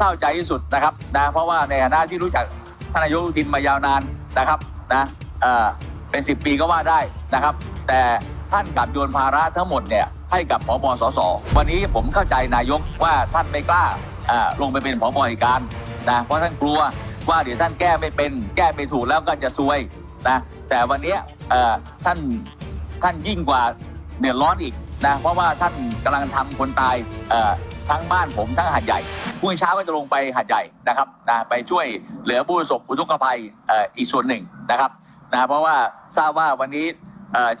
เศร้าใจที่สุดนะครับนะเพราะว่าในฐานะที่รู้จักท่านนายุทินมายาวนานนะครับนะเออเป็น 10 ปีก็ว่าได้นะครับ แต่ท่านกลับโยนภาระทั้งหมดเนี่ยให้กับพบสสวันนี้ผมเข้าใจนายกว่าท่านไม่กล้าลงไปเป็นพบเหตุการนะเพราะท่านกลัวว่าเดี๋ยวท่านแก้ไม่เป็นแก้ไม่ถูกแล้วก็จะซวยนะแต่วันนี้ท่านท่านยิ่งกว่าเดือดร้อนอีกนะเพราะว่าท่านกำลังทำคนตายเออ ทั้งบ้านผมทั้งหาดใหญ่พรุ่งนี้เช้าก็จะลงไปหาดใหญ่นะครับนะไปช่วยเหลือผู้ประสบอุทกภัยอีกส่วนหนึ่งนะครับนะเพราะว่าทราบว่าวันนี้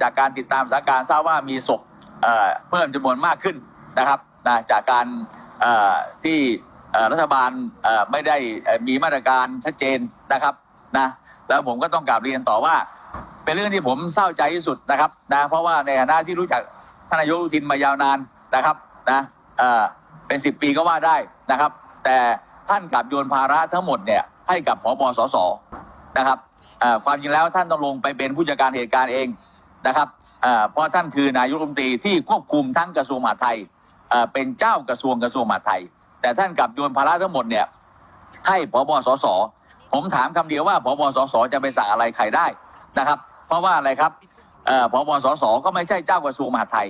จากการติดตามสถานการณ์ทราบว่ามีศพเเพิ่มจำนวนมากขึ้นนะครับนะจากการที่รัฐบาลไม่ได้มีมาตรการชัดเจนนะครับนะแล้วผมก็ต้องกราบเรียนต่อว่า เป็นเรื่องที่ผมเศร้าใจที่สุดนะครับนะเพราะว่าในฐานะที่รู้จักท่านนายุทินมายาวนานนะครับนะ เป็น 10 ปีก็ว่าได้นะครับ แต่ท่านกลับโยนภาระทั้งหมดเนี่ยให้กับพบสสนะครับความจริงแล้วท่านต้องลงไปเป็นผู้จัดการเหตุการณ์เองนะครับเอ่อเพราะท่านคือนายกรัฐมนตรีที่ควบคุมทั้งกระทรวงมหาดไทยเป็นเจ้ากระทรวงกระทรวงมหาดไทย แต่ท่านกลับโยนภาระทั้งหมดเนี่ยให้พบสสผมถามคำเดียวว่าพบสสจะไปสั่งอะไรใครได้นะครับ เพราะว่าอะไรครับเอ่อพบสสก็ไม่ใช่เจ้ากระทรวงมหาดไทย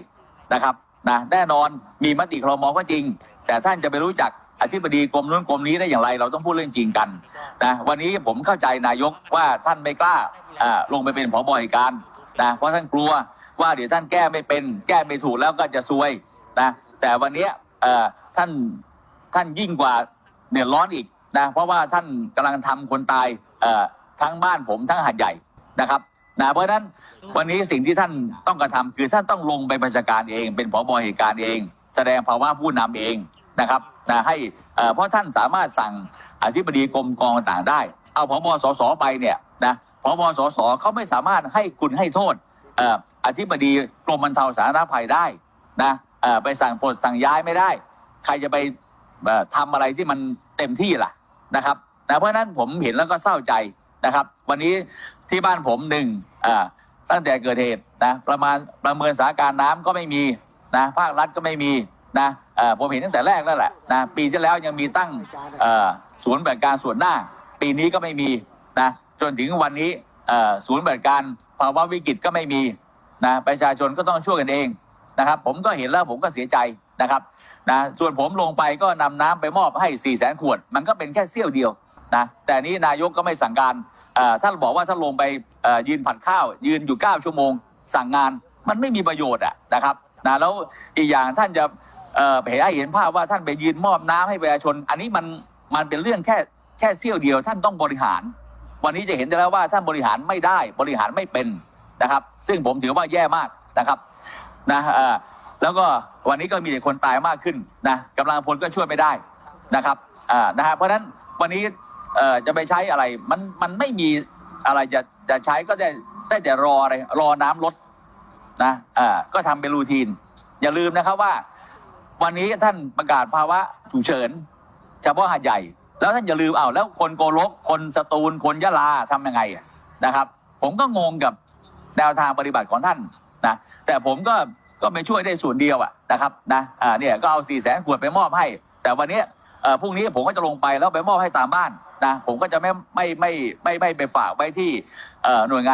นะครับ นะแน่นอนมีมติครมก็จริง แต่ท่านจะไปรู้จักอธิบดีกรมนู้นกรมนี้ได้อย่างไร เราต้องพูดเรื่องจริงกันนะวันนี้ผมเข้าใจนายกว่าท่านไม่กล้าลงไปเป็นผบเหตุการณ์นะเพราะท่านกลัวว่าเดี๋ยวท่านแก้ไม่เป็น แก้ไม่ถูกแล้วก็จะซวยนะแต่วันนี้ท่านท่านยิ่งกว่าเดือดร้อนอีกนะเพราะว่าท่านกำลังทำคนตายทั้งบ้านผมทั้งหาดใหญ่นะครับ นะเพราะฉะนั้นวันนี้สิ่งที่ท่านต้องกระทำคือท่านต้องลงไปบัญชาการเอง เป็นผบเหตุการณ์เอง แสดงภาวะผู้นำเองนะครับนะให้เอ่อเพราะท่านสามารถสั่งอธิบดีกรมกองต่างได้ เอาพบสสไปเนี่ยนะพบสสเขาไม่สามารถให้คุณให้โทษออธิบดีกรมบรรเทาสาธารณภัยได้นะไปสั่งปลดสั่งย้ายไม่ได้ ใครจะไปเอ่อทำอะไรที่มันเต็มที่ล่ะนะครับนะเพราะฉะนั้นผมเห็นแล้วก็เศร้าใจ นะครับ วันนี้ที่บ้านผมหนึ่งตั้งแต่เกิดเหตุนะประมาณประเมินสถานการณ์น้ำก็ไม่มีนะภาครัฐก็ไม่มีนะผมเห็นตั้งแต่แรกแล้วแหละนะปีที่แล้วยังมีตั้งศูนย์บริการส่วนหน้า ปีนี้ก็ไม่มีนะจนถึงวันนี้ศูนย์บริการภาวะวิกฤตก็ไม่มีนะประชาชนก็ต้องช่วยกันเองนะครับ ผมก็เห็นแล้วผมก็เสียใจนะครับนะส่วนผมลงไปก็นำน้ำไปมอบให้4ี่แสนขวด มันก็เป็นแค่เสี้ยวเดียวนะแต่นี้นายกก็ไม่สั่งการ ท่านบอกว่าท่านลงไปยืนผัดข้าว ยืนอยู่ 9 ชั่วโมง สั่งงานมันไม่มีประโยชน์อะนะครับนะแล้วอีกอย่างท่านจะเห็นให้เห็นภาพว่าท่านไปยืนมอบน้ำให้ประชาชน อันนี้มันมันเป็นเรื่องแค่แค่เสี้ยวเดียว ท่านต้องบริหาร วันนี้จะเห็นได้แล้วว่าท่านบริหารไม่ได้บริหารไม่เป็นนะครับ ซึ่งผมถือว่าแย่มากนะครับนะแล้วก็วันนี้ก็มีคนตายมากขึ้นนะกำลังพลก็ช่วยไม่ได้นะครับอ่านะฮะเพราะฉะนั้นวันนี้ เอ่อจะไปใช้อะไร มันมันไม่มีอะไรจะจะใช้ก็ได้ได้แต่รออะไรรอน้ำลดนะอ่าก็ทำเป็นรูทีน อย่าลืมนะครับว่า วันนี้ท่านประกาศภาวะฉุกเฉินเฉพาะหาดใหญ่ แล้วท่านอย่าลืมเอาแล้วคนโกลกคนสตูลคนยะลาทำยังไงนะครับ ผมก็งงกับแนวทางปฏิบัติของท่านนะแต่ผมก็ก็ไปช่วยได้ส่วนเดียวอะนะครับนะอ่าเนี่ยก็เอาสี่แสนขวดไปมอบให้ แต่วันนี้เอ่อพรุ่งนี้ผมก็จะลงไปแล้วไปมอบให้ตามบ้าน นะผมก็จะไม่ไม่ไม่ไม่ไม่ไปฝากไว้ที่หน่วยงาน